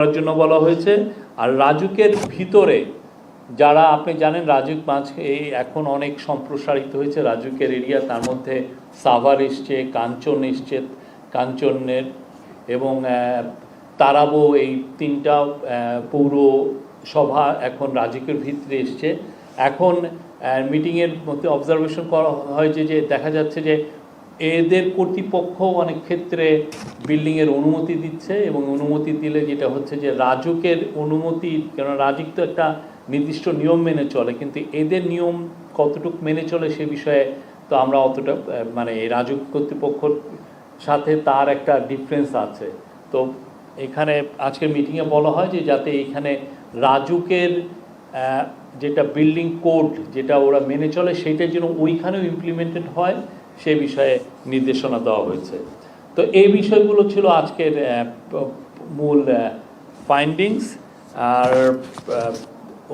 করার জন্য বলা হয়েছে। আর রাজুকের ভিতরে যারা আপনি জানেন রাজুক মাছ এই এখন অনেক সম্প্রসারিত হয়েছে রাজুকের এরিয়া। তার মধ্যে সাভার এসছে কাঞ্চন এসছে কাঞ্চনের এবং তারাবো এই তিনটা আহ, পৌর সভা এখন রাজুকের ভিতরে এসছে। এখন মিটিংয়ের মধ্যে অবজারভেশন করা হয় যে যে দেখা যাচ্ছে যে এদের কর্তৃপক্ষ অনেক ক্ষেত্রে বিল্ডিংয়ের অনুমতি দিচ্ছে এবং অনুমতি দিলে যেটা হচ্ছে যে রাজুকের অনুমতি, কেন রাজুক তো একটা নির্দিষ্ট নিয়ম মেনে চলে, কিন্তু এদের নিয়ম কতটুকু মেনে চলে সে বিষয়ে তো আমরা অতটা মানে রাজুক কর্তৃপক্ষর সাথে তার একটা ডিফারেন্স আছে। তো এখানে আজকের মিটিংয়ে বলা হয় যে যাতে এখানে রাজুকের যেটা বিল্ডিং কোড যেটা ওরা মেনে চলে সেইটা যেন ওইখানেও ইমপ্লিমেন্টেড হয়। সে বিষয়ে নির্দেশনা দেওয়া হয়েছে। তো এই বিষয়গুলো ছিল আজকের মূল ফাইন্ডিংস আর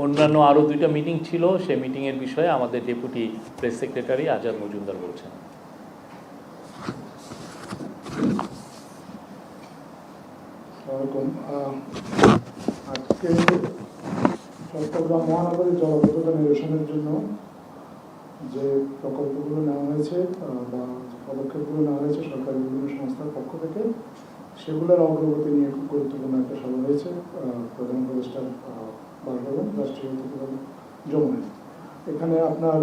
অন্যান্য আরও দুইটা মিটিং ছিল। সে মিটিংয়ের বিষয়ে আমাদের deputy press secretary Azad Majumdar বলছেন। আজকে চট্টগ্রাম মহানগরী নিরসনের জন্য যে প্রকল্পগুলো নেওয়া হয়েছে বা পদক্ষেপগুলো নেওয়া হয়েছে সরকারি বিভিন্ন সংস্থার পক্ষ থেকে সেগুলোর অগ্রগতি নিয়ে খুব গুরুত্বপূর্ণ একটা সভা হয়েছে প্রধান উপদেষ্টার আহ, বাসভবন রাষ্ট্রীয় অতিথি যমুনায় এখানে আপনার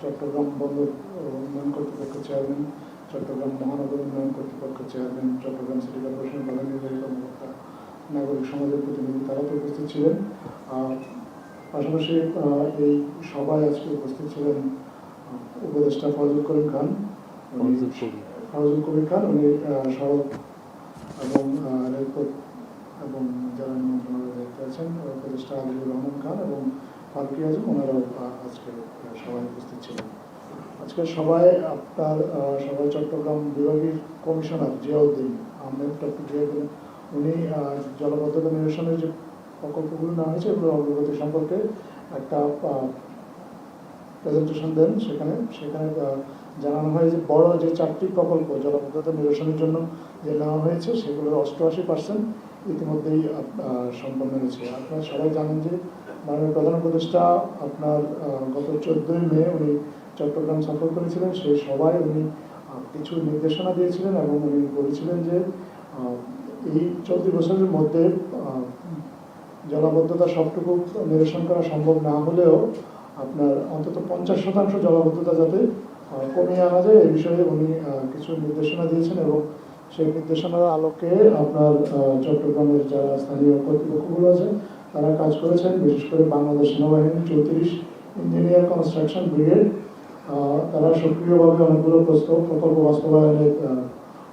চট্টগ্রাম বন্দর উন্নয়ন কর্তৃপক্ষ চেয়ারম্যান চট্টগ্রাম মহানগর উন্নয়ন কর্তৃপক্ষ চেয়ারম্যান চট্টগ্রাম সিটি কর্পোরেশনের প্রধান নির্বাহী কর্মকর্তা নাগরিক সমাজের প্রতিনিধি তারা তো উপস্থিত ছিলেন। পাশাপাশি এই সভায় আজকে উপস্থিত ছিলেন উপদেষ্টা ফজল করিম খান ফজল কবির খান উনি সড়ক এবং রেলপথ এবং যারা মন্ত্রণালয়ের দায়িত্বে আছেন উপদেষ্টা আলিউর রহমান খান এবং ফারুকি আজম ওনারাও আজকে সবাই উপস্থিত ছিলেন। আজকে সবাই আপনার সবাই চট্টগ্রাম বিভাগীয় কমিশনার জিয়াউদ্দিন আহমেদ ডক্টর জিয়াউদ্দিন উনি জলবদ্ধতা নিরসনের যে প্রকল্পগুলো নেওয়া হয়েছে এগুলোর অগ্রগতি সম্পর্কে একটা প্রেজেন্টেশন দেন সেখানে। সেখানে জানানো হয় যে বড় যে চারটি প্রকল্প জলবদ্ধতা নিরসনের জন্য যে নেওয়া হয়েছে সেগুলোর অষ্টআশি পার্সেন্ট ইতিমধ্যেই সম্পন্ন হয়েছে। আপনারা সবাই জানেন যে মাননীয় প্রধান উপদেষ্টা আপনার গত চোদ্দোই মে উনি চট্টগ্রাম সফর করেছিলেন। সেই সভায় উনি কিছু নির্দেশনা দিয়েছিলেন এবং উনি বলেছিলেন যে এই চলতি বছরের মধ্যে জলাবদ্ধতা সবটুকু নিরসন করা সম্ভব না হলেও আপনার অন্তত পঞ্চাশ শতাংশ জলাবদ্ধতা যাতে কমিয়ে আনা যায়, এই বিষয়ে উনি কিছু নির্দেশনা দিয়েছেন এবং সেই নির্দেশনার আলোকে আপনার চট্টগ্রামের যারা স্থানীয় কর্তৃপক্ষগুলো আছে তারা কাজ করেছেন, বিশেষ করে বাংলাদেশ সেনাবাহিনীর চৌত্রিশ ইঞ্জিনিয়ার কনস্ট্রাকশন ব্রিগেড তারা সক্রিয়ভাবে অনেকগুলো প্রস্তাব প্রকল্প বাস্তবায়নে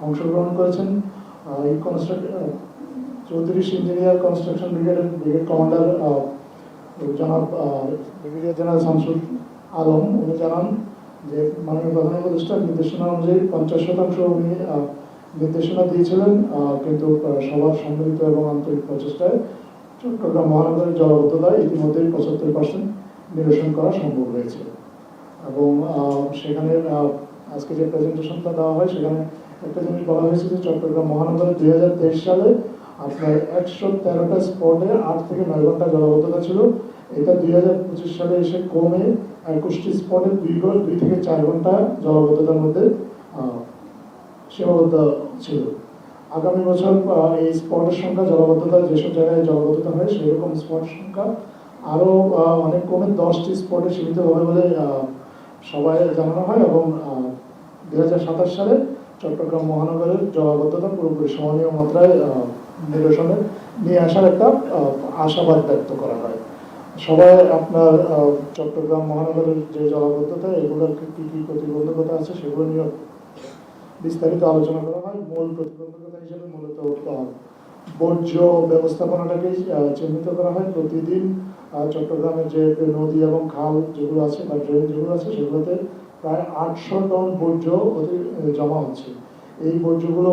অংশগ্রহণ করেছেন। এই কনস্ট্রাক চৌত্রিশ ইঞ্জিনিয়ার কনস্ট্রাকশন ব্রিগেডের ব্রিগেড কমান্ডার জনাব ব্রিগেডিয়ার জেনারেল শামসুল আলম, উনি জানান যে মাননীয় প্রধান উপদেষ্টার নির্দেশনা অনুযায়ী পঞ্চাশ শতাংশ উনি নির্দেশনা দিয়েছিলেন কিন্তু সবার সম্মিলিত এবং আন্তরিক প্রচেষ্টায় চট্টগ্রাম মহানগরের জলবদ্ধতায় ইতিমধ্যেই পঁচাত্তর পার্সেন্ট নিরসন করা সম্ভব হয়েছে। এবং সেখানে আজকে যে প্রেজেন্টেশনটা দেওয়া হয়, সেখানে একটা জিনিস বলা হয়েছে যে চট্টগ্রাম মহানগরে দুই হাজার তেইশ সালে আপনার একশো তেরোটা স্পটে আট থেকে নয় ঘণ্টা জলবদ্ধতা ছিল। এটা দুই হাজার পঁচিশ সালে এসে কমে একুশটি স্পটে দুই দুই থেকে চার ঘণ্টা জলবদ্ধতার মধ্যে সীমাবদ্ধ ছিল। আগামী বছর এই স্পটের সংখ্যা জলবদ্ধতা যেসব জায়গায় জলবদ্ধতা হয় সেই রকম স্পট সংখ্যা আরও অনেক কমে দশটি স্পটে সীমিত হবে বলে সবাই জানানো হয় এবং দুই হাজার সাতাশ সালে চট্টগ্রাম মহানগরের জলাবদ্ধতা পুরোপুরি সহনীয় মাত্রায় নিরসনে নিয়ে আসার একটা আশাবাদ ব্যক্ত করা হয়। সবাই আপনার চট্টগ্রাম মহানগরের যে জলাবদ্ধতা, এগুলোর কী কী প্রতিবন্ধকতা আছে সেগুলো নিয়ে বিস্তারিত আলোচনা করা হয়। মূল প্রতিবন্ধকতা হিসেবে মূলত বর্জ্য ব্যবস্থাপনাটাকেই চিহ্নিত করা হয়। প্রতিদিন চট্টগ্রামের যে নদী এবং খাল যেগুলো আছে বা ড্রেন যেগুলো আছে, সেগুলোতে প্রায় আটশো টন বর্জ্য জমা হচ্ছে। এই বর্জ্যগুলো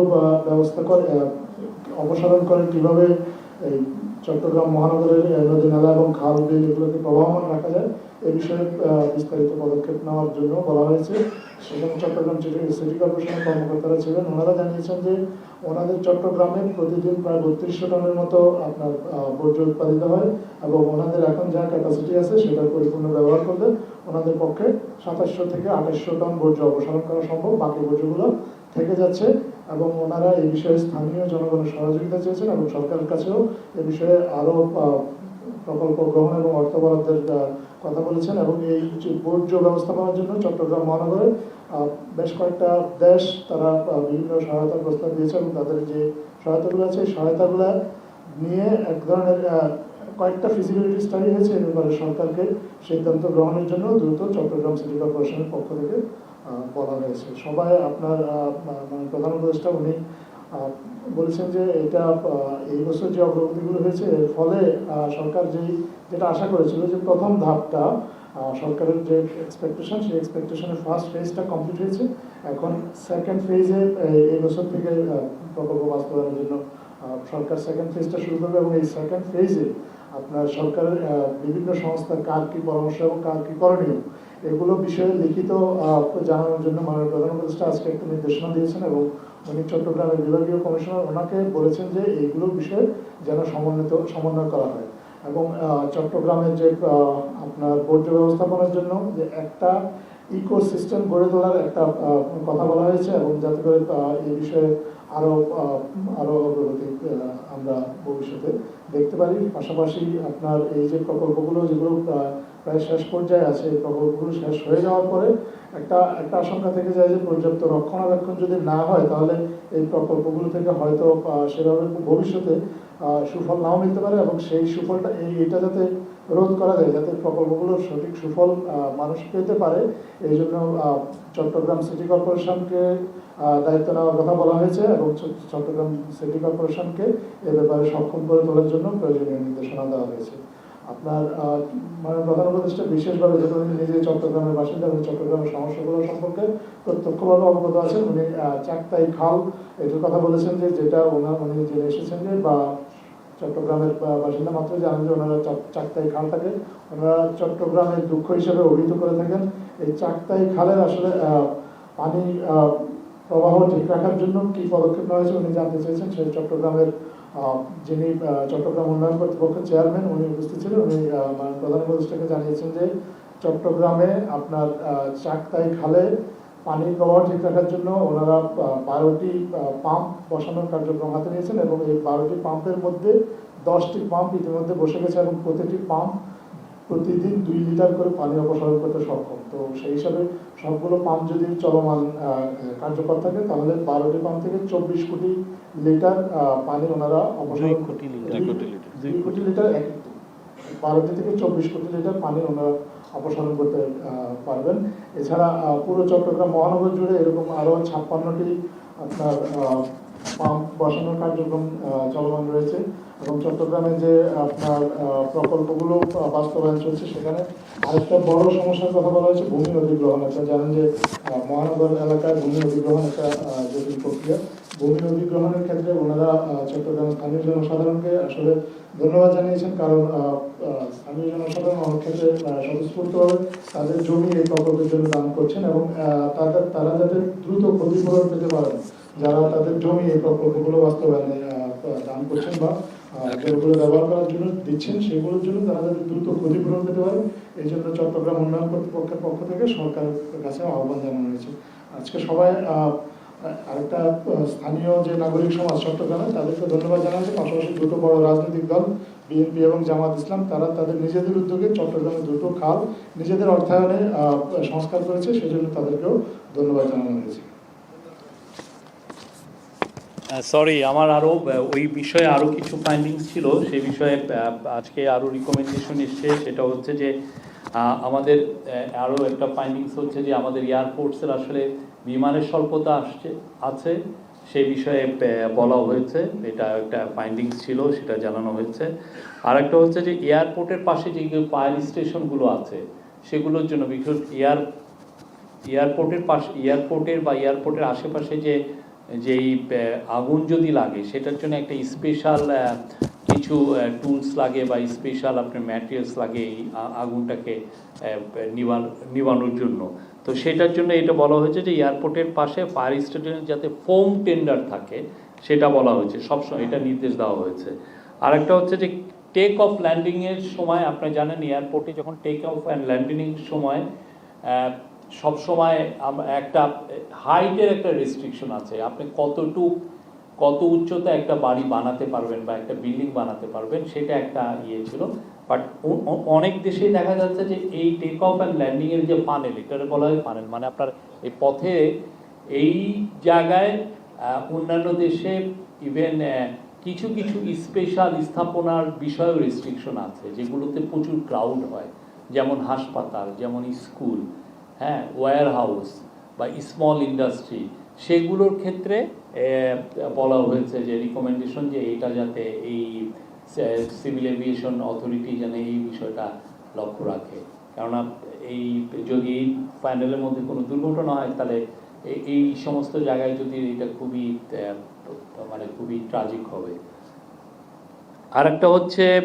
ব্যবস্থা করে অপসারণ করে কীভাবে এই চট্টগ্রাম মহানগরের নদী নালা এবং খাল বিল এগুলোকে প্রবাহমান রাখা যায়, এ বিষয়ে বিস্তারিত পদক্ষেপ নেওয়ার জন্য বলা হয়েছে। সেখানে চট্টগ্রাম সিটি সিটি কর্পোরেশনের কর্মকর্তারা ছিলেন। ওনারা জানিয়েছেন যে ওনাদের চট্টগ্রামে প্রতিদিন প্রায় বত্রিশশো টনের মতো আপনার বর্জ্য উৎপাদিত হয় এবং ওনাদের এখন যা ক্যাপাসিটি আছে সেটার পরিপূর্ণ ব্যবহার করলে ওনাদের পক্ষে সাতাশশো থেকে আঠাশশো টন বর্জ্য অপসারণ করা সম্ভব। বাকি বর্জ্যগুলো থেকে যাচ্ছে এবং ওনারা এই বিষয়ে স্থানীয় জনগণের সহযোগিতা চেয়েছেন এবং সরকারের কাছেও এ বিষয়ে আরও প্রকল্প গ্রহণ এবং অর্থ বরাদ্দের কথা বলেছেন এবং এই বর্জ্য ব্যবস্থাপনার জন্য চট্টগ্রাম মহানগরে বেশ কয়েকটা দেশ তারা বিভিন্ন সহায়তার প্রস্তাব দিয়েছে এবং তাদের যে সহায়তাগুলো আছে, এই সহায়তাগুলো নিয়ে এক ধরনের কয়েকটা ফিজিবিলিটি স্টাডি হয়েছে এর ব্যাপারে সরকারকে সিদ্ধান্ত গ্রহণের জন্য দ্রুত চট্টগ্রাম সিটি কর্পোরেশনের পক্ষ থেকে। বলা হয়েছে। সবাই আপনার মানে প্রধান উপদেষ্টা উনি বলেছেন যে এটা এই বছর যে অগ্রগতিগুলো হয়েছে, এর ফলে সরকার যেই, যেটা আশা করেছিল যে প্রথম ধাপটা সরকারের যে এক্সপেকটেশন সেই এক্সপেকটেশনের ফার্স্ট ফেজটা কমপ্লিট হয়েছে। এখন সেকেন্ড ফেজে এই বছর থেকে প্রকল্প বাস্তবায়নের জন্য সরকার সেকেন্ড ফেজটা শুরু করবে এবং এই সেকেন্ড ফেজে আপনার সরকারের বিভিন্ন সংস্থা কার কি পরামর্শ এবং কার কী করণীয় এগুলো বিষয়ে লিখিত জানানোর জন্য মাননীয় প্রধান আজকে একটা নির্দেশনা দিয়েছেন এবং উনি চট্টগ্রামের বিভাগীয় কমিশনার, ওনাকে বলেছেন যে এইগুলো বিষয়ে যেন সমন্বিত, সমন্বয় করা হয়। এবং চট্টগ্রামের যে আপনার বর্জ্য ব্যবস্থাপনার জন্য যে একটা ইকো সিস্টেম গড়ে তোলার একটা কথা বলা হয়েছে এবং যাতে করে এই বিষয়ে আরও আরও অগ্রগতি আমরা ভবিষ্যতে দেখতে পারি। পাশাপাশি আপনার এই যে প্রকল্পগুলো যেগুলো প্রায় শেষ পর্যায়ে আছে প্রকল্পগুলো শেষ হয়ে যাওয়ার পরে একটা একটা আশঙ্কা থেকে যায় যে পর্যাপ্ত রক্ষণাবেক্ষণ যদি না হয়, তাহলে এই প্রকল্পগুলো থেকে হয়তো সেভাবে ভবিষ্যতে সুফল নাও মিলতে পারে এবং সেই সুফলটা, এই, এটা যাতে রোধ করা যায়, যাতে প্রকল্পগুলোর সঠিক সুফল মানুষ পেতে পারে, এই জন্য চট্টগ্রাম সিটি কর্পোরেশনকে দায়িত্ব নেওয়ার কথা বলা হয়েছে এবং চট্টগ্রাম সিটি কর্পোরেশনকে এ ব্যাপারে সক্ষম করে তোলার জন্য প্রয়োজনীয় নির্দেশনা দেওয়া হয়েছে। আপনার মানে প্রধান উপদেষ্টা বিশেষভাবে যেহেতু উনি নিজে চট্টগ্রামের বাসিন্দা এবং চট্টগ্রামের সমস্যাগুলো সম্পর্কে প্রত্যক্ষভাবে অবগত আছেন। উনি চাকতাই খাল, এটার কথা বলেছেন যে যেটা ওনার, উনি জেনে এসেছেন যে বা চট্টগ্রামের বাসিন্দা মাত্র জানেন যে ওনারা চাক- খাল খালটাকে ওনারা চট্টগ্রামের দুঃখ হিসেবে অভিহিত করে থাকেন। এই চাকতাই খালের আসলে পানি প্রবাহ ঠিক রাখার জন্য কি পদক্ষেপ নেওয়া হয়েছে উনি জানতে চেয়েছেন। সেই চট্টগ্রামের যিনি চট্টগ্রাম উন্নয়ন কর্তৃপক্ষের চেয়ারম্যান, উনি উপস্থিত ছিলেন। উনি মাননীয় প্রধান উপদেষ্টাকে জানিয়েছেন যে, চট্টগ্রামে আপনার চাকতাই খালে পানির প্রবাহ ঠিক রাখার জন্য ওনারা বারোটি পাম্প বসানোর কার্যক্রম হাতে নিয়েছেন এবং এই বারোটি পাম্পের মধ্যে দশটি পাম্প ইতিমধ্যে বসে গেছে এবং প্রতিটি পাম্প প্রতিদিন দুই লিটার করে পানি অপসারণ করতে সক্ষম। তো সেই হিসাবে সবগুলো পাম্প যদি চলমান আহ, কার্যকর থাকে তাহলে বারোটি পাম্প থেকে চব্বিশ কোটি লিটার পানি ওনারা অপসারণ দুই কোটি লিটার। দুই কোটি লিটার। দুই কোটি লিটার এক বারোটি থেকে চব্বিশ কোটি লিটার পানি ওনারা অপসারণ করতে পারবেন। এছাড়া পুরো চট্টগ্রাম মহানগর জুড়ে এরকম আরও ছাপ্পান্নটি আপনার পাম্প বসানোর কার্যক্রম চলমান রয়েছে। এবং চট্টগ্রামে যে আপনার প্রকল্পগুলো বাস্তবায়ন চলছে সেখানে আরেকটা বড় সমস্যার কথা বলা হয়েছে ভূমি অধিগ্রহণ। আপনারা জানেন যে মহানগর এলাকায় ভূমি অধিগ্রহণ একটা জটিল প্রক্রিয়া। ভূমি অধিগ্রহণের ক্ষেত্রে ওনারা আহ, চট্টগ্রাম স্থানীয় জনসাধারণকে আসলে ধন্যবাদ জানিয়েছেন কারণ স্থানীয় জনসাধারণ অনেক ক্ষেত্রে স্বতঃস্ফূর্তভাবে তাদের জমি এই প্রকল্পের জন্য দান করছেন এবং তাদের তারা যাতে দ্রুত ক্ষতিপূরণ পেতে পারেন যারা তাদের জমি এই প্রকল্পগুলো বাস্তবায়নে দান করছেন বা যেগুলো ব্যবহার করার জন্য দিচ্ছেন, সেগুলোর জন্য তারা যাতে দ্রুত ক্ষতিপূরণ পেতে পারে, এই জন্য চট্টগ্রাম উন্নয়ন কর্তৃপক্ষের পক্ষ থেকে সরকারের কাছে আহ্বান জানানো হয়েছে। আজকে সবাই আরেকটা স্থানীয় যে নাগরিক সমাজ চট্টগ্রামে, তাদেরকে ধন্যবাদ জানাচ্ছি। পাশাপাশি দুটো বড় রাজনৈতিক দল, বিএনপি এবং জামাত ইসলাম, তারা তাদের নিজেদের উদ্যোগে চট্টগ্রামে দুটো খাল নিজেদের অর্থায়নে সংস্কার করেছে সেই জন্য তাদেরকেও ধন্যবাদ জানানো হয়েছে। সরি আমার আরও ওই বিষয়ে আরও কিছু ফাইন্ডিংস ছিল। সেই বিষয়ে আজকে আরও রিকমেন্ডেশন এসছে। সেটা হচ্ছে যে আমাদের আরও একটা ফাইন্ডিংস হচ্ছে যে, আমাদের এয়ারপোর্টসের আসলে বিমানের স্বল্পতা আসছে, আছে। সেই বিষয়ে বলা হয়েছে। এটা একটা ফাইন্ডিংস ছিল, সেটা জানানো হয়েছে। আর একটা হচ্ছে যে এয়ারপোর্টের পাশে যে ফায়ার স্টেশনগুলো আছে, সেগুলোর জন্য বিকজ এয়ার এয়ারপোর্টের পাশে এয়ারপোর্টের বা এয়ারপোর্টের আশেপাশে যে যেই আগুন যদি লাগে, সেটার জন্য একটা স্পেশাল কিছু টুলস লাগে বা স্পেশাল আপনার ম্যাটেরিয়ালস লাগে এই আগুনটাকে নিবানোর জন্য। তো সেটার জন্য এটা বলা হয়েছে যে এয়ারপোর্টের পাশে ফায়ার স্টেশনে যাতে ফোম টেন্ডার থাকে, সেটা বলা হয়েছে। সবসময় এটা নির্দেশ দেওয়া হয়েছে। আরেকটা হচ্ছে যে টেক অফ ল্যান্ডিংয়ের সময় আপনি জানেন এয়ারপোর্টে যখন টেক অফ অ্যান্ড ল্যান্ডিংয়ের সময় আহ, সব সময় একটা হাইটের একটা রেস্ট্রিকশন আছে। আপনি কতটুক কত উচ্চতা একটা বাড়ি বানাতে পারবেন বা একটা বিল্ডিং বানাতে পারবেন সেটা একটা ইয়ে ছিল। বাট অনেক দেশেই দেখা যাচ্ছে যে এই টেক অফ অ্যান্ড ল্যান্ডিং এর যে পানেল এটার বলা হয় পানেল মানে আপনার এই পথে এই জায়গায় অন্যান্য দেশে ইভেন কিছু কিছু স্পেশাল স্থাপনার বিষয়েও রেস্ট্রিকশন আছে যেগুলোতে প্রচুর ক্রাউড হয়। যেমন হাসপাতাল যেমন স্কুল হ্যাঁ ওয়্যার হাউস বা স্মল ইন্ডাস্ট্রি সেগুলোর ক্ষেত্রে বলা হয়েছে যে রিকমেন্ডেশন যে এটা যাতে এই সিভিল এভিয়েশন অথরিটি যেন এই বিষয়টা লক্ষ্য রাখে। কেননা এই, যদি এই প্যানেলের মধ্যে কোনো দুর্ঘটনা হয়, তাহলে এই- সমস্ত জায়গায় যদি এটা খুবই মানে খুবই ট্রাজিক হবে। আরেকটা হচ্ছে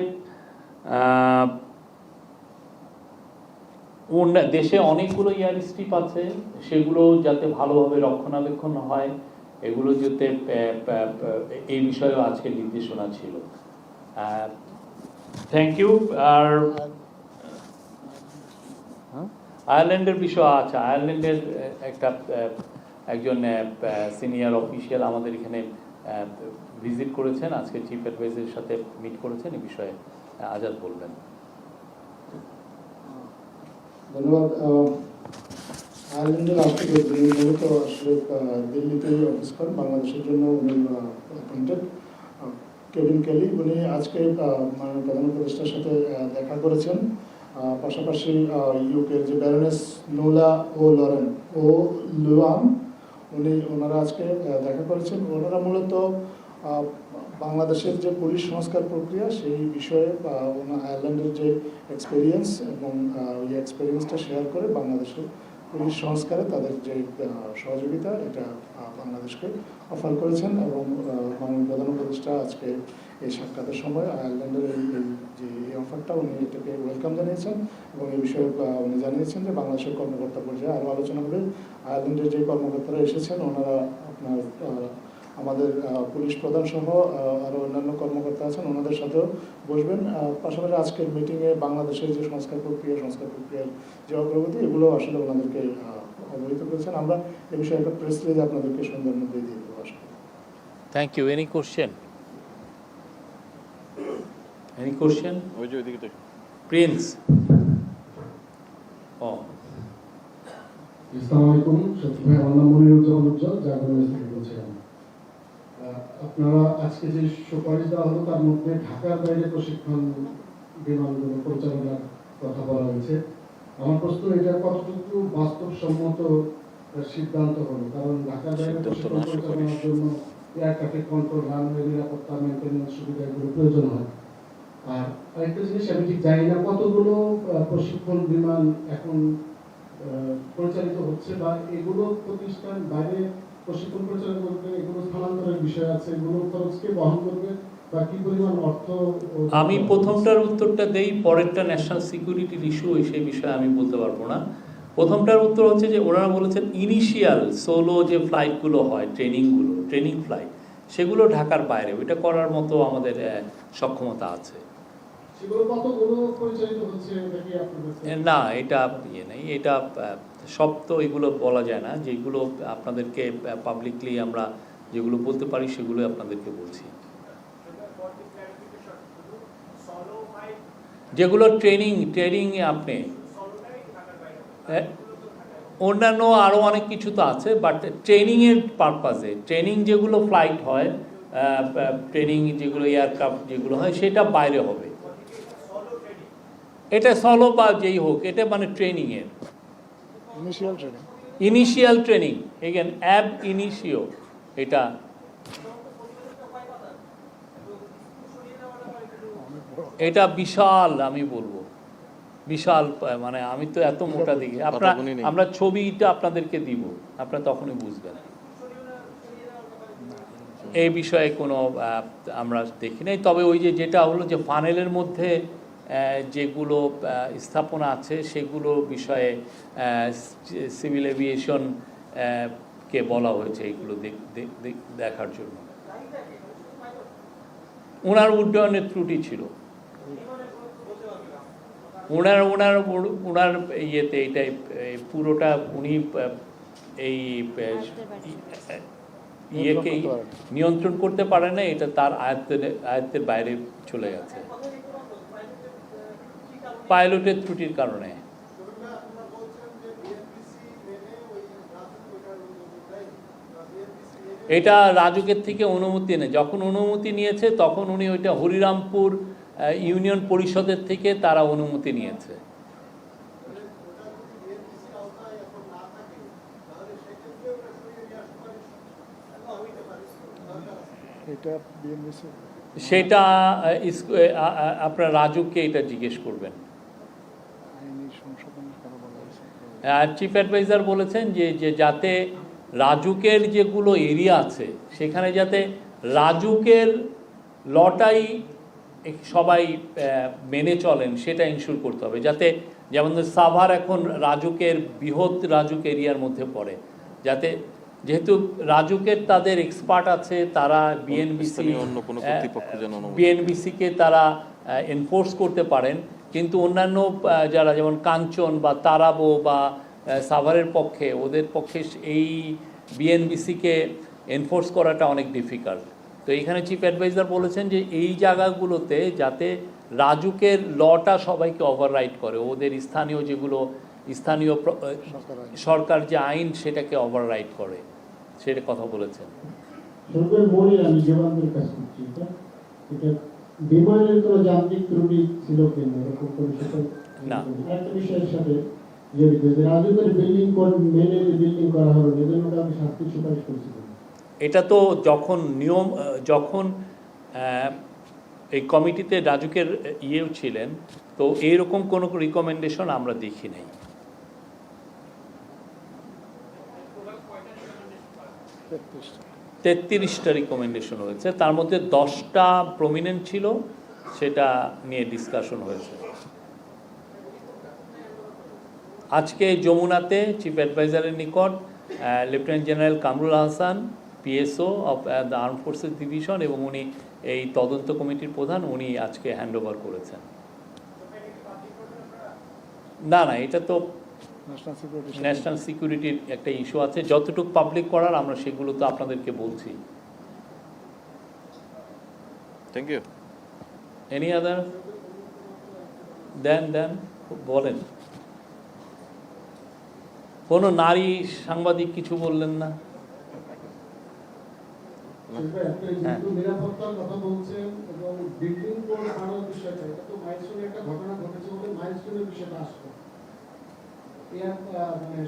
দেশে অনেকগুলো এয়ার স্ট্রিপ আছে সেগুলো যাতে ভালোভাবে রক্ষণাবেক্ষণ হয় এগুলো যাতে এই বিষয়েও আজকে নির্দেশনা ছিল থ্যাংক ইউ আর? আয়ারল্যান্ডের বিষয় আছে আয়ারল্যান্ডের একটা একজন সিনিয়র অফিসিয়াল আমাদের এখানে ভিজিট করেছেন আজকে চিফ অ্যাডভাইজারের সাথে মিট করেছেন এই বিষয়ে আজাদ বলবেন ধন্যবাদ। আয়ারল্যান্ডের রাষ্ট্রপতি যিনি মূলত আসলে আহ, দিল্লিতেই অফিস করেন। বাংলাদেশের জন্য উনি অ্যাপয়েন্টেড কেভিন কেলি উনি আজকে মাননীয় প্রধান উপদেষ্টার সাথে দেখা করেছেন। পাশাপাশি ইউকের যে ব্যারনেস নোলা ও লরেন ও লুয়াম উনি ওনারা আজকে দেখা করেছেন। ওনারা মূলত বাংলাদেশের যে পুলিশ সংস্কার প্রক্রিয়া, সেই বিষয়ে বা আয়ারল্যান্ডের যে এক্সপিরিয়েন্স এবং ওই এক্সপিরিয়েন্সটা শেয়ার করে বাংলাদেশের পুলিশ সংস্কারে তাদের যে সহযোগিতা, এটা বাংলাদেশকে অফার করেছেন এবং মাননীয় প্রধান উপদেষ্টা আজকে এই সাক্ষাতের সময় আয়ারল্যান্ডের এই যে অফারটা উনি এটাকে ওয়েলকাম জানিয়েছেন এবং এই বিষয়ে উনি জানিয়েছেন যে বাংলাদেশের কর্মকর্তা পর্যায়ে আরও আলোচনা হবে আয়ারল্যান্ডের যে কর্মকর্তারা এসেছেন, ওনারা আপনার আমাদের পুলিশ প্রধান সহ আরও অন্যান্য কর্মকর্তা আছেন ওনাদের সাথেও বসবেন। পাশাপাশি আজকের মিটিংয়ে বাংলাদেশের যে সংস্কার প্রক্রিয়া সংস্কার প্রক্রিয়ার যে অগ্রগতি এগুলো আসলে ওনাদেরকে অবহিত করেছেন। আমরা এ বিষয়ে একটা প্রেস রিলিজ আপনাদেরকে সন্ধ্যার মধ্যে দিয়ে দেবো আশা করি। Thank you any question any question ওই যে ওইদিকে প্রিন্স ও আসসালামু আলাইকুম সত্যি ভাই আমার নাম মনিরুজ্জামান উজ্জ্বল আপনারা আজকে যে সুপারিশ দেওয়া হলো তার মধ্যে ঢাকার বাইরে প্রশিক্ষণ বিমানগুলো পরিচালনার কথা বলা হয়েছে। আমার প্রশ্ন এটা কতটুকু বাস্তবসম্মত সিদ্ধান্ত হলো? কারণ ঢাকার বাইরে প্রশিক্ষণ পরিচালনার জন্য এয়ার ট্রাফিক কন্ট্রোল রানওয়ে নিরাপত্তা মেনটেন্যান্স সুবিধা এগুলো প্রয়োজন হয়। আর আরেকটা জিনিস আমি ঠিক জানি না কতগুলো প্রশিক্ষণ বিমান এখন পরিচালিত হচ্ছে বা এগুলো প্রতিষ্ঠান বাইরে প্রশিক্ষণ পরিচালনা করবে এগুলো স্থানান্তরের বিষয় আছে এগুলো খরচকে বহন করবে আমি প্রথমটার উত্তরটা দেই পরেরটা ন্যাশনাল সিকিউরিটির ইস্যু সেই বিষয়ে আমি বলতে পারব না। প্রথমটার উত্তর হচ্ছে যে ওনারা বলেছেন ইনিশিয়াল সোলো যে ফ্লাইটগুলো হয় ট্রেনিংগুলো ট্রেনিং ফ্লাইট সেগুলো ঢাকার বাইরে ওইটা করার মতো আমাদের সক্ষমতা আছে। না এটা ইয়ে নেই এটা তো এগুলো বলা যায় না, যেগুলো আপনাদেরকে পাবলিকলি আমরা যেগুলো বলতে পারি সেগুলো আপনাদেরকে বলছি। যেগুলো ট্রেনিং ট্রেনিং আপনি অন্যান্য আরও অনেক কিছু তো আছে বাট ট্রেনিংয়ের পারপাসে ট্রেনিং যেগুলো ফ্লাইট হয় ট্রেনিং যেগুলো এয়ারক্রাফট যেগুলো হয়, সেটা বাইরে হবে। এটা সলো বা যেই হোক, এটা মানে ট্রেনিংয়ের initial training initial training again ab initio এটা এটা বিশাল আমি বলব। বিশাল মানে আমি তো এত মোটা দিকে আপনার আমরা ছবিটা আপনাদেরকে দিব। আপনারা তখনই বুঝবেন। এই বিষয়ে কোনো আমরা দেখি নাই। তবে ওই যে যেটা হলো যে ফানেলের মধ্যে যেগুলো স্থাপনা আছে সেগুলো বিষয়ে সিভিল এভিয়েশন কে বলা হয়েছে দেখ- দেখার জন্য। ওনার উড্ডয়নের ত্রুটি ছিল। ওনার ওনার ওনার ইয়েতে এইটাই পুরোটা উনি এই আহ, ইয়েকে নিয়ন্ত্রণ করতে পারে না এটা তার আয়ত্তের আয়ত্তের বাইরে চলে গেছে। পাইলটের ত্রুটির কারণে। এটা রাজুকের থেকে অনুমতি নেই যখন অনুমতি নিয়েছে তখন উনি ওইটা হরিরামপুর ইউনিয়ন পরিষদের থেকে তারা অনুমতি নিয়েছে। সেটা আপনার রাজুককে এটা জিজ্ঞেস করবেন আইনি সংশোধনের কথা বলা হয়েছে আর চিফ অ্যাডভাইজার বলেছেন যে যে যাতে রাজুকের যেগুলো এরিয়া আছে সেখানে যাতে রাজুকের লটাই সবাই মেনে চলেন সেটা ইনশিওর করতে হবে। যাতে যেমন সাভার এখন রাজুকের বৃহৎ রাজুক এরিয়ার মধ্যে পড়ে। যাতে যেহেতু রাজুকের তাদের এক্সপার্ট আছে তারা বিএনবিসি বিএনবিসিকে তারা এনফোর্স করতে পারেন। কিন্তু অন্যান্য যারা যেমন কাঞ্চন বা তারাবো বা সাভারের পক্ষে, ওদের পক্ষে এই বিএনবিসিকে এনফোর্স করাটা অনেক ডিফিকাল্ট। তো এখানে চিফ অ্যাডভাইজার বলেছেন যে এই জায়গাগুলোতে যাতে রাজুকের লটা সবাইকে ওভাররাইড করে, ওদের স্থানীয় যেগুলো, স্থানীয় সরকার সরকার যে আইন সেটাকে ওভাররাইড করে, সেটা কথা বলেছেন। মনে বিমানের কোনো যান্ত্রিক ত্রুটি ছিল কিনা এরকম কোনো সেটা না। একটা বিষয়ের সাথে জড়িত যে রাজুকের বিল্ডিং মেনে বিল্ডিং করা হলো এজন্য কাউকে শাস্তির সুপারিশ করছিল এটা তো যখন নিয়ম যখন আহ, এই কমিটিতে রাজুকের ইয়েও ছিলেন তো এইরকম কোনো রিকমেন্ডেশন আমরা দেখি নাই। তেত্রিশটা। তেত্রিশটা রিকমেন্ডেশন হয়েছে তার মধ্যে দশটা প্রমিনেন্ট ছিল, সেটা নিয়ে ডিসকাশন হয়েছে। আজকে যমুনাতে চিফ অ্যাডভাইজারের নিকট lieutenant general Kamrul Hasan PSO of the arm forces division এবং উনি এই তদন্ত কমিটির প্রধান, উনি আজকে হ্যান্ডওভার করেছেন। না না, এটা তো ন্যাশনাল সিকিউরিটির একটা ইস্যু আছে। যতটুকু পাবলিক করার আমরা সেগুলো তো আপনাদেরকে বলছি। থ্যাংক ইউ এনি আদার দেন দেন বলেন। কোনো নারী সাংবাদিক কিছু বললেন না? হ্যাঁ। ঘটনা ঘটেছে বলে মাইলস্টোনের বিষয়টা আসতো এর আহ, মানে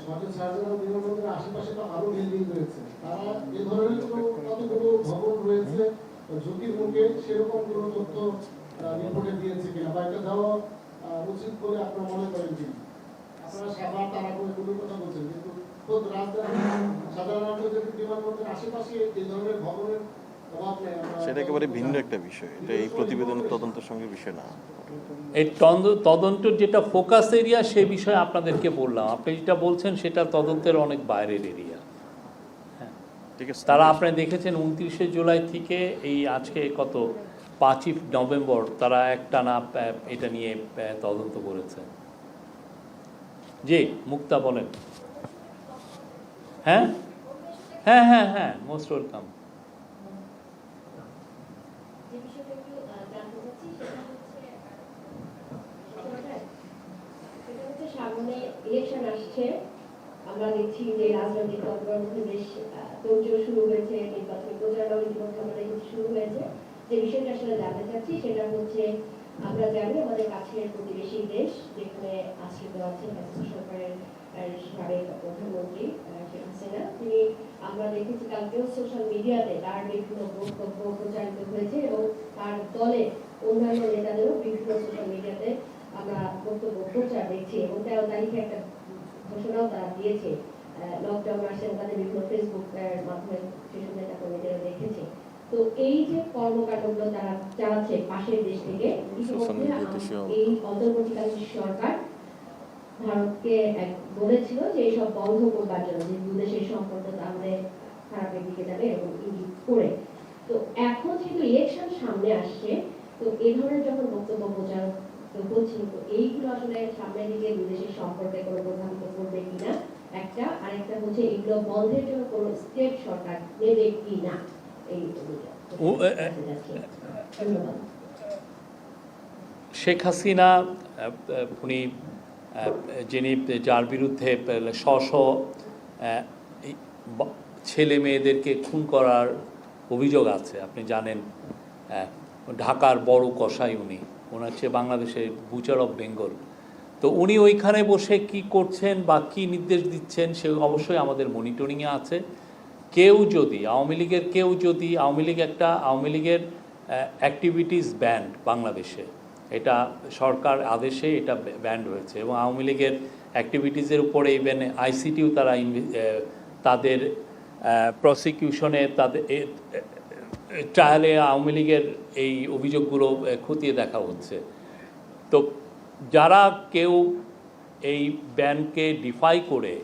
মুখে সেরকম কোনো তথ্য রিপোর্টে দিয়েছে কিনা, বা এটা দেওয়া উচিত বলে আপনারা মনে করেন কি? কথা বলছেন, কিন্তু খোদ রাজধানী সাধারণত বিমানবন্দরের আশেপাশে এই ধরনের ভবনের সেটা একেবারে ভিন্ন একটা বিষয়। এটা এই প্রতিবেদনের তদন্তের সঙ্গে বিষয় না। এই তদন্তের যেটা ফোকাস এরিয়া সে বিষয়ে আপনাদেরকে বললাম। আপনি যেটা বলছেন সেটা তদন্তের অনেক বাইরের এরিয়া ঠিক আছে। তারা আপনি দেখেছেন উনত্রিশে জুলাই থেকে এই আজকে কত? পাঁচই নভেম্বর তারা একটানা আহ, এটা নিয়ে তদন্ত করেছে। জি মুক্তা বলেন। হ্যাঁ? হ্যাঁ হ্যাঁ হ্যাঁ মোস্ট ওয়েলকাম যে বিষয়টা একটু আহ, জানতে চাচ্ছি সেটা হচ্ছে সেটা হচ্ছে সামনে ইলেকশন আসছে। আমরা দেখছি যে রাজনৈতিক তৎপরের মধ্যে বেশ তোড়জোড় শুরু হয়েছে নির্বাচনী প্রচারণাও ইতিমধ্যে আমরা দেখছি শুরু হয়েছে। যে বিষয়টা আসলে জানতে চাচ্ছি, সেটা হচ্ছে, আমরা জানি আমাদের কাছের প্রতিবেশী দেশ যেখানে আশ্রিত আছেন সরকারের সাবেক প্রধানমন্ত্রী শেখ হাসিনা। তিনি আমরা দেখেছি কালকেও সোশ্যাল মিডিয়াতে তার বিভিন্ন বক্তব্য প্রচারিত হয়েছে এবং তার দলে অন্যান্য নেতাদেরও বিভিন্ন সোশ্যাল মিডিয়াতে আমরা বক্তব্য, প্রচার দেখছি এবং তেরো তারিখে একটা ঘোষণাও তারা দিয়েছে। লকডাউন এবং তাদের বিভিন্ন ফেসবুক এর মাধ্যমে সেসব নেতা কর্মীদেরও দেখেছে। তো এই যে কর্মকাণ্ডগুলো তারা চালাচ্ছে পাশের দেশ থেকে এই অন্তর্বর্তীকালীন সরকার ভারতকে এক- বলেছিল যে এইসব বন্ধ করবার জন্য যে দু দেশের সম্পর্ক তাহলে খারাপের দিকে যাবে এরকম ইঙ্গিত করে। তো এখন যেহেতু ইলেকশন সামনে আসছে তো এই ধরনের যখন বক্তব্য প্রচার তো হচ্ছে তো এইগুলো আসলে সামনের দিকে দুই দেশের সম্পর্কে কোনো প্রভাবিত করবে কিনা একটা আরেকটা হচ্ছে এগুলো বন্ধের জন্য কোনো স্টেট সরকার নেবে কিনা এই ধন্যবাদ। শেখ হাসিনা উনি যিনি যার বিরুদ্ধে স্ব স্ব ছেলে মেয়েদেরকে খুন করার অভিযোগ আছে আপনি জানেন ঢাকার বড় কসাই উনি। ওনার হচ্ছে বাংলাদেশের বুচার অফ বেঙ্গল তো উনি ওইখানে বসে কি করছেন বা কি নির্দেশ দিচ্ছেন সে অবশ্যই আমাদের মনিটরিংয়ে আছে। কেউ যদি, আওয়ামী লীগের কেউ যদি, আওয়ামী লীগ একটা, আওয়ামী লীগের অ্যাক্টিভিটিস ব্যান্ড বাংলাদেশে। এটা সরকার আদেশে এটা ব্যান্ড হয়েছে এবং আওয়ামী লীগের অ্যাক্টিভিটিসের উপরে ইভেন আইসিটিও তারা তাদের প্রসিকিউশনে তাদের ট্রায়ালে আওয়ামী লীগের এই অভিযোগগুলো খতিয়ে দেখা হচ্ছে। তো যারা কেউ এই ব্যানকে ডিফাই করে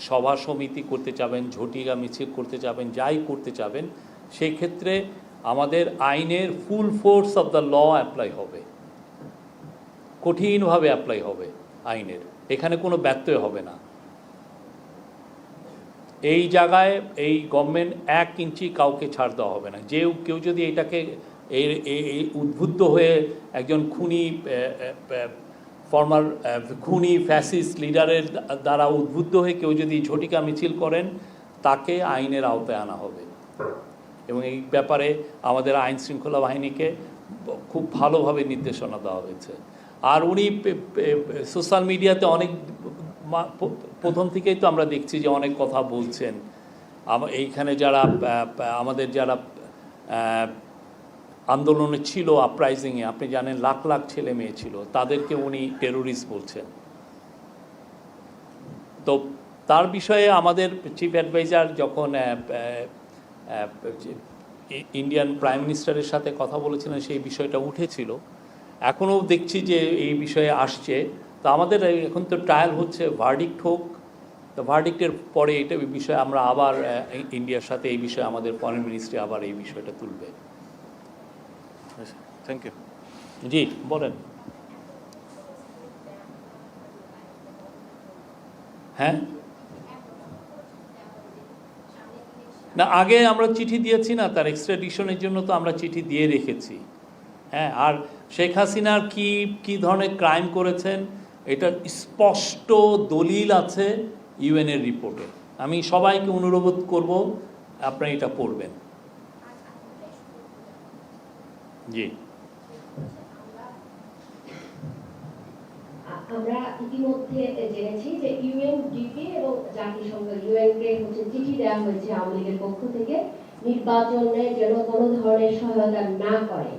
সভা সমিতি করতে চাবেন, ঝটিকা মিছিল করতে চাবেন, যাই করতে চাবেন সেই ক্ষেত্রে আমাদের আইনের full force of the law apply হবে। কঠিনভাবে অ্যাপ্লাই হবে আইনের। এখানে কোনো ব্যত্যয় হবে না। এই জায়গায় এই গভর্নমেন্ট এক ইঞ্চি কাউকে ছাড় দেওয়া হবে না। যে কেউ যদি এটাকে এই উদ্বুদ্ধ হয়ে একজন খুনি ফর্মার খুনি ফ্যাসিস্ট লিডারের দ্বারা উদ্বুদ্ধ হয়ে কেউ যদি ঝটিকা মিছিল করেন, তাকে আইনের আওতায় আনা হবে। এবং এই ব্যাপারে আমাদের আইন শৃঙ্খলা বাহিনীকে খুব ভালোভাবে নির্দেশনা দেওয়া হয়েছে। আর উনি সোশ্যাল মিডিয়াতে অনেক প্রথম থেকেই তো আমরা দেখছি যে অনেক কথা বলছেন। এইখানে যারা আমাদের যারা আন্দোলনে ছিল আপরাইজিংয়ে আপনি জানেন লাখ লাখ ছেলে মেয়ে ছিল, তাদেরকে উনি টেরোরিস্ট বলছেন। তো তার বিষয়ে আমাদের চিফ অ্যাডভাইজার যখন ইন্ডিয়ান প্রাইম মিনিস্টারের সাথে কথা বলেছিলেন, সেই বিষয়টা উঠেছিল। এখনও দেখছি যে এই বিষয়ে আসছে। তো আমাদের এখন তো ট্রায়াল হচ্ছে ভার্ডিক্ট হোক। তো ভার্ডিক্টের পরে এটা বিষয়ে আমরা আবার ইন্ডিয়ার সাথে এই বিষয়ে আমাদের ফরেন মিনিস্ট্রি আবার এই বিষয়টা তুলবে। থ্যাংক ইউ জি বলেন। হ্যাঁ? না আগে আমরা চিঠি দিয়েছি না তার এক্সট্রাডিশনের জন্য তো আমরা চিঠি দিয়ে রেখেছি। হ্যাঁ আর শেখ হাসিনার কি কি ধরনের ক্রাইম করেছেন? এটা স্পষ্ট দলিল আছে ইউএনের রিপোর্টে আমি সবাইকে অনুরোধ করব, আপনারা এটা পড়বেন। জি। আমরা ইতিমধ্যে জেনেছি যে ইউএনডিপি এবং জাতিসংঘ, ইউএনকে হচ্ছে চিঠি দেওয়া হয়েছে আওয়ামী লীগের পক্ষ থেকে, নির্বাচনে যেন কোনো ধরনের সহায়তা না করে।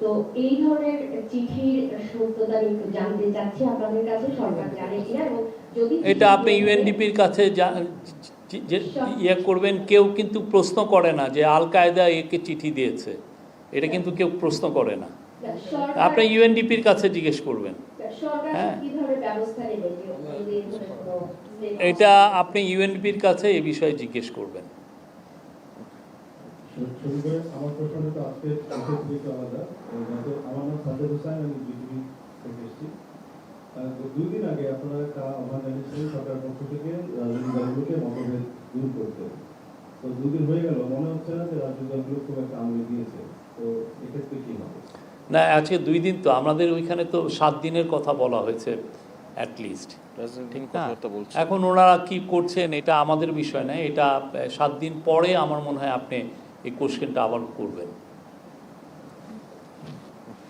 তো এই ধরনের চিঠির সত্যতা আমি একটু জানতে চাচ্ছি আপনাদের কাছে সরকার জানে কিনা এবং যদি এটা আপনি ইউএনডিপির কাছে যা- ইয়ে করবেন কেউ কিন্তু প্রশ্ন করে না যে আল কায়দা একে চিঠি দিয়েছে। এটা কিন্তু কেউ প্রশ্ন করে না। আপনি ইউএনডিপির কাছে জিজ্ঞেস করবেন। হ্যাঁ। এটা আপনি ইউএনডিপির কাছে এ বিষয়ে জিজ্ঞেস করবেন। আমার প্রশ্নটা আজকে আলাদা আহ, যাতে আমার নাম সাজ্জাদ হোসেন আমি বিজেপি থেকে এসেছি। তো দুই দিন আগে আপনারা একটা আহ্বান জানিয়েছিলেন সরকার পক্ষ থেকে রাজনৈতিক দলগুলোকে মতভেদ দূর করতে। তো দুই দিন হয়ে গেল মনে হচ্ছে না যে রাজনৈতিক দলগুলো খুব একটা আমলে দিয়েছে। তো এক্ষেত্রে কি হবে? না আজকে দুই দিন তো আমাদের ওইখানে তো সাত দিনের কথা বলা হয়েছে অ্যাটলিস্ট ঠিক না? এখন ওনারা কি করছেন এটা আমাদের বিষয় নয় এটা সাত দিন পরে আমার মনে হয় আপনি এই কোশ্চেনটা আবার করবেন।